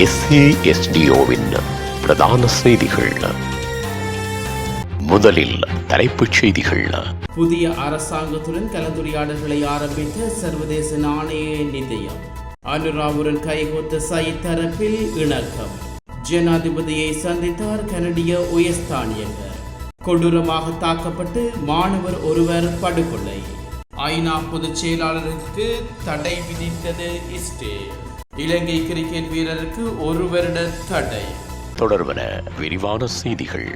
எஸ்ஏஎஸ்டிஓவின் பிரதான செய்திகள். முதலில் தலைப்புச் செய்திகள். புதிய அரசாங்கத்துடன் கலந்துரையாடல்களை ஆரம்பித்த சர்வதேச நாணய நிதியம். அனுராவுடன் கைகோத்த சயித் தரப்பில் இணக்கம். ஜனாதிபதியை சந்தித்தார் கனடிய உயர்ஸ்தானியர்கள். கொடூரமாக தாக்கப்பட்டு மாணவர் ஒருவர் படுகொலை. ஐநா பொதுச் செயலாளருக்கு தடை விதித்தது இஸ்ரேல். இலங்கை கிரிக்கெட் வீரருக்கு ஒரு வருட தடை. தொடர்பன விரிவான செய்திகள்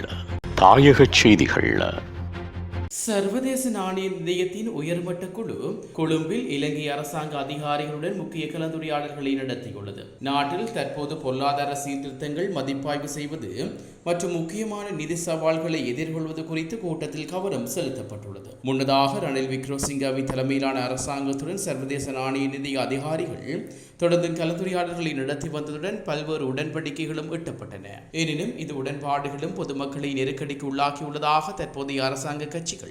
தாயகச் செய்திகள். சர்வதேச நாணய நிதியத்தின் உயர்மட்ட குழு கொழும்பில் இலங்கை அரசாங்க அதிகாரிகளுடன் முக்கிய கலந்துரையாடல்களை நடத்தியுள்ளது. நாட்டில் தற்போது பொருளாதார சீர்திருத்தங்கள் மதிப்பாய்வு செய்வது மற்றும் முக்கியமான நிதி சவால்களை எதிர்கொள்வது குறித்து கூட்டத்தில் கவனம் செலுத்தப்பட்டுள்ளது. முன்னதாக ரணில் விக்ரமசிங்கவி தலைமையிலான அரசாங்கத்துடன் சர்வதேச நாணய நிதிய அதிகாரிகள் தொடர்ந்து கலந்துரையாடல்களை நடத்தி வந்ததுடன் பல்வேறு உடன்படிக்கைகளும் எட்டப்பட்டன. எனினும் இது உடன்பாடுகளும் பொதுமக்களை நெருக்கடிக்கு உள்ளாக்கியுள்ளதாக தற்போதைய அரசாங்க கட்சிகள்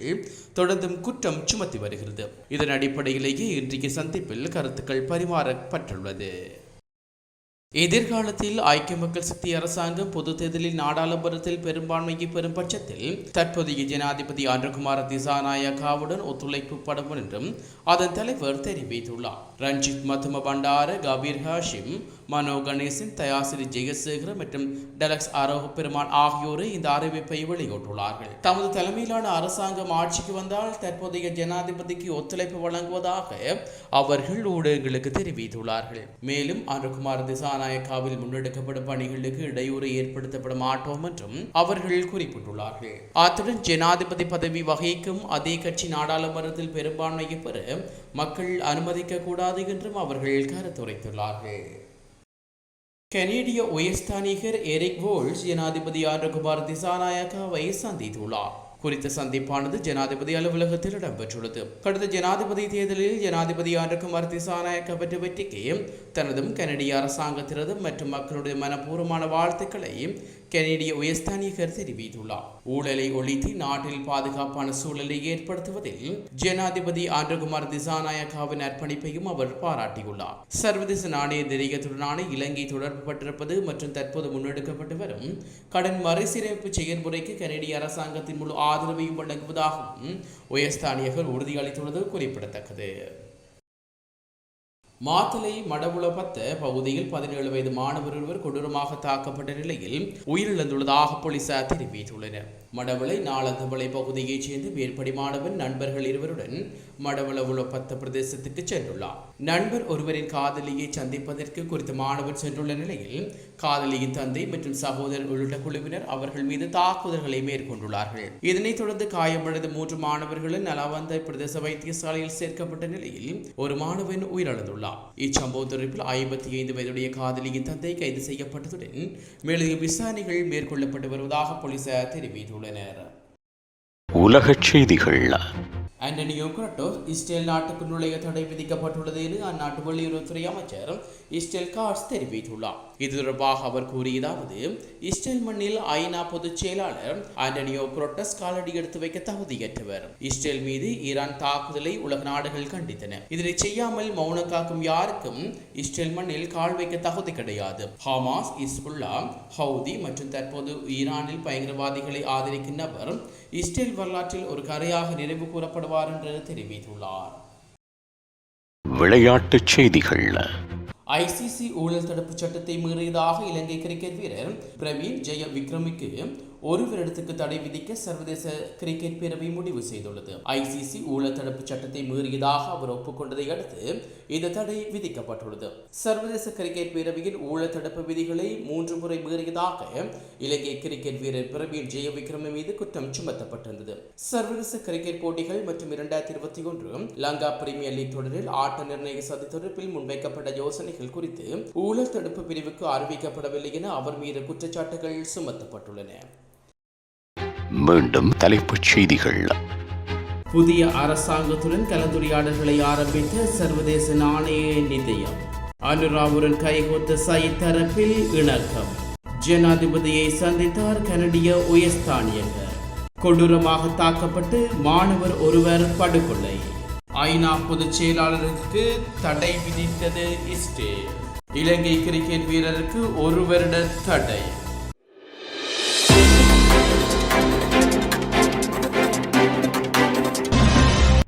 தொடர்ந்தும் குற்றம் சுமத்தி வருகிறது. இதன் அடிப்படையிலேயே இன்றைய சந்திப்பில் கருத்துக்கள் பரிமாறப்பட்டுள்ளது. எதிர்காலத்தில் ஐக்கிய மக்கள் சக்தி அரசாங்கம் பொது தேர்தலில் நாடாளுமன்றத்தில் பெரும்பான்மையை பெறும் பட்சத்தில் தற்போதைய ஜனாதிபதி அன்றகுமார திசாநாயக்காவுடன் ஒத்துழைப்பு படும் என்றும் அதன் தலைவர் தெரிவித்துள்ளார். ரஞ்சித் மதும பண்டார கபீர் ஹாஷிம் மனோ கணேசன் தயாசிரி ஜெயசேகர மற்றும் டெலக்ஸ் அரோக பெருமான் ஆகியோரே இந்த அறிவிப்பை வெளியிட்டுள்ளார்கள். தமது தலைமையிலான அரசாங்கம் ஆட்சிக்கு வந்தால் தற்போதைய ஜனாதிபதிக்கு ஒத்துழைப்பு வழங்குவதாக அவர்கள் ஊடகங்களுக்கு தெரிவித்துள்ளார்கள். மேலும் அனுகுமார் திசாநாயக்காவில் முன்னெடுக்கப்படும் பணிகளுக்கு இடையூறு ஏற்படுத்தப்பட மாட்டோம் என்றும் அவர்கள் குறிப்பிட்டுள்ளார்கள். அத்துடன் ஜனாதிபதி பதவி வகிக்கும் அதே கட்சி நாடாளுமன்றத்தில் பெரும்பான்மையை பெற மக்கள் அனுமதிக்க கூடாது என்றும் அவர்கள் கருத்துரைத்துள்ளார்கள். கனேடிய உயர்ஸ்தானிகர் எரிக் வோல்ஸ் ஜனாதிபதி குமார் திசாநாயக்காவை சந்தித்துள்ளார். குறித்த சந்திப்பானது ஜனாதிபதி அலுவலகத்தில் இடம்பெற்றுள்ளது. கடந்த ஜனாதிபதி தேர்தலில் ஜனாதிபதி குமார் திசாநாயக்க பெற்ற வெற்றிக்கு தனதும் கனடிய அரசாங்கத்தினதும் மற்றும் மக்களுடைய மனப்பூர்வமான வாழ்த்துக்களை கனேடிய உயர்ஸ்தானிகர் தெரிவித்துள்ளார். ஊழலை ஒழித்து நாட்டில் பாதுகாப்பான சூழலை ஏற்படுத்துவதில் ஜனாதிபதி ஆண்டகுமார் திசாநாயக்காவின் அர்ப்பணிப்பையும் அவர் பாராட்டியுள்ளார். சர்வதேச நாணய நிலையத்துடனான இலங்கை தொடர்பு பட்டிருப்பது மற்றும் தற்போது முன்னெடுக்கப்பட்டு வரும் கடன் மறுசீரமைப்பு செயல்முறைக்கு கனேடிய அரசாங்கத்தின் முழு ஆதரவையும் வழங்குவதாகவும் உயர்ஸ்தானியர்கள் உறுதியளித்துள்ளது குறிப்பிடத்தக்கது. மாத்தலை மடவுளபத்த பகுதியில் பதினேழு வயது மாணவர் ஒருவர் கொடூரமாக தாக்கப்பட்ட நிலையில் உயிரிழந்துள்ளதாக போலீசார் தெரிவித்துள்ளனர். மடவளை நாளந்தவளை பகுதியைச் சேர்ந்த மேற்படி மாணவன் நண்பர்கள் இருவருடன் மடவள உளப்பத்த பிரதேசத்துக்கு சென்றுள்ளார். நண்பர் ஒருவரின் காதலியை சந்திப்பதற்கு குறித்த மாணவர் சென்றுள்ள நிலையில் காதலியின் தந்தை மற்றும் சகோதரர் உள்ளிட்ட குழுவினர் அவர்கள் மீது தாக்குதல்களை மேற்கொண்டுள்ளார்கள். இதனைத் தொடர்ந்து காயமடைந்த மூன்று மாணவர்களும் நலவந்த பிரதேச வைத்தியசாலையில் சேர்க்கப்பட்ட நிலையில் ஒரு மாணவன் உயிரிழந்துள்ளார். இச்சம்பவம் தொடர்பில் ஐம்பத்தி ஐந்து வயதுடைய காதலியின் தந்தை கைது செய்யப்பட்டதுடன் மேலும் விசாரணைகள் மேற்கொள்ளப்பட்டு வருவதாக போலீசார் தெரிவித்துள்ளனர் உலகச் செய்திகள் ஆண்டனியோ குரட்டோஸ் இஸ்ரேல் நாட்டுக்கு நுழைய தடை விதிக்கப்பட்டுள்ளது என அந்நாட்டு வெளியுறவுத்துறை அமைச்சர் இஸ்ரேல் கார்ஸ் தெரிவித்துள்ளார் இது தொடர்பாக அவர் கூறியதாவது இஸ்ரேல் மண்ணில் ஐநா பொதுச் செயலாளர் ஆண்டனியோ குரோட்டஸ் காலடி எடுத்து வைக்க தகுதியற்றவர். இஸ்ரேல் மீது ஈரான் தாக்குதலை உலக நாடுகள் கண்டித்தன. இதனை செய்யாமல் மௌன காக்கும் யாருக்கும் இஸ்ரேல் மண்ணில் கால் வைக்க தகுதி கிடையாது. ஹமாஸ் இஸ்புல்லா ஹவுதி மற்றும் தற்போது ஈரானில் பயங்கரவாதிகளை ஆதரிக்கும் நபர் இஸ்ரேல் வரலாற்றில் ஒரு கரையாக நினைவு கூறப்படுவார் என்று தெரிவித்துள்ளார். விளையாட்டுச் செய்திகள். ஐசிசி ஊழல் தடுப்பு சட்டத்தை மீறியதாக இலங்கை கிரிக்கெட் வீரர் பிரவீன் ஜெய விக்ரமிக்கு ஒரு வருடத்துக்கு தடை விதிக்க சர்வதேச கிரிக்கெட் பேரவை முடிவு செய்துள்ளது. ஐசிசி ஊழல் தடுப்பு சட்டத்தை மீறியதாக அவர் ஒப்புக்கொண்டதை அடுத்து இந்த தடை விதிக்கப்பட்டுள்ளது. சர்வதேச கிரிக்கெட் பேரவையின் ஊழல் தடுப்பு விதிகளை மூன்று முறை மீறியதாக இலங்கை கிரிக்கெட் வீரர் பிரவீன் ஜெய விக்ரம மீது குற்றம் சுமத்தப்பட்டிருந்தது. சர்வதேச கிரிக்கெட் போட்டிகள் மற்றும் இரண்டாயிரத்தி இருபத்தி ஒன்று லங்கா பிரீமியர் லீக் தொடரில் ஆட்ட நிர்ணய சதி தொடர்பில் முன்வைக்கப்பட்ட யோசனைகள் குறித்து ஊழல் தடுப்பு பிரிவுக்கு அறிவிக்கப்படவில்லை என அவர் மீது குற்றச்சாட்டுகள் சுமத்தப்பட்டுள்ளன. மீண்டும் தலைப்புச் செய்திகள். புதிய அரசாங்கத்துடன் கலந்துரையாடல்களை ஆரம்பித்த சர்வதேச நாணய நிதியம். அனுராவுடன் கைகோத்த சயித் தரப்பில் இணக்கம். ஜனாதிபதியை சந்தித்தார் கனடிய உயர்ஸ்தானியர்கள் கொடூரமாக தாக்கப்பட்டு மாணவர் ஒருவர் படுகொலை. ஐநா பொதுச் செயலாளருக்கு தடை விதித்தது இஸ்ரேல். இலங்கை கிரிக்கெட் வீரருக்கு ஒரு வருட தடை.